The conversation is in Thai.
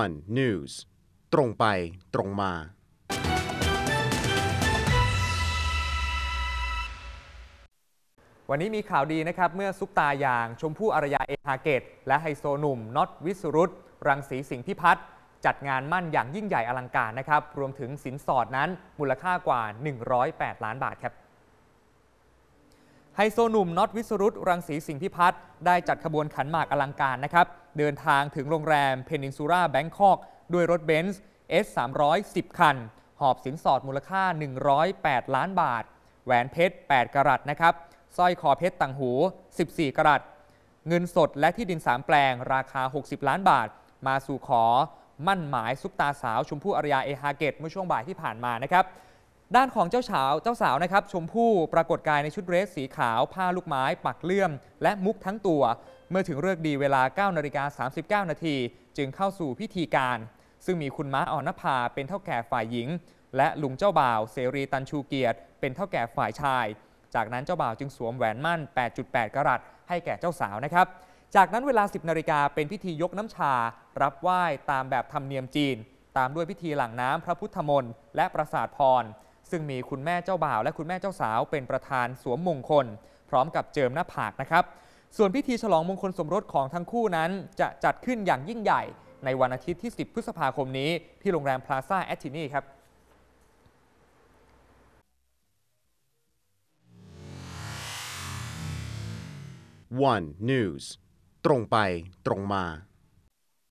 one news ตรงไปตรงมา วันนี้มีข่าวดีนะครับ เมื่อซุปตาอย่างชมพู่อารยาเอฮาเกต และไฮโซหนุ่มน็อตวิสรุตรังสีสิงห์พิพัฒน์จัดงานมั่นอย่างยิ่งใหญ่อลังการนะครับ รวมถึงสินสอดนั้นมูลค่ากว่า 108 ล้านบาทครับ ไฮโซหนุ่มน็อตวิสรุตรังสีสิงห์พิพัฒน์ได้จัดขบวนขันหมากอลังการนะครับ เดินทางถึงโรงแรมเพนินซูราแบงคอกด้วยรถเบนซ์ S 310คัน หอบสินสอดมูลค่า 108 ล้านบาท แหวนเพชร 8 กรัตนะครับสร้อยคอเพชรต่างหู 14 กรัตเงินสดและที่ดิน 3 แปลง ราคา 60 ล้านบาท มาสู่ขอ มั่นหมายซุปตาสาวชมพู่อารยาเอฮาเกตเมื่อช่วงบ่ายที่ผ่านมานะครับ ด้านของเจ้าสาวเจ้าสาวนะครับ ชมพู่ปรากฏกายในชุดเดรสสีขาว ผ้าลูกไม้ ปักเลื่อม และมุกทั้งตัว เมื่อถึงเลิกดีเวลา 9นาฬิกา39 นาที จึงเข้าสู่พิธีการ ซึ่งมีคุณม้าอ่อนนภาเป็นเท่าแก่ฝ่ายหญิง และลุงเจ้าบ่าวเสรีตันชูเกียรติ เป็นเท่าแก่ฝ่ายชาย จากนั้นเจ้าบ่าวจึงสวมแหวนมั่น 8.8 กรัตให้แก่เจ้าสาวนะครับ จากนั้นเวลา 10นาฬิกาเป็นพิธียกน้ำชา รับไหว้ตามแบบธรรมเนียมจีน ตามด้วยพิธีหลังน้ำพระพุทธมนต์และประสาทพร ซึ่งมีคุณแม่เจ้าบ่าว และคุณแม่เจ้าสาวเป็นประธานสวมมงคล พร้อมกับเจิมหน้าผากนะครับ ส่วนพิธีฉลองมงคลสมรสของทั้งคู่นั้น จะจัดขึ้นอย่างยิ่งใหญ่ในวันอาทิตย์ที่ 10 พฤษภาคมนี้ที่โรงแรมพลาซ่าแอตตินีครับ one news ตรงไปตรงมา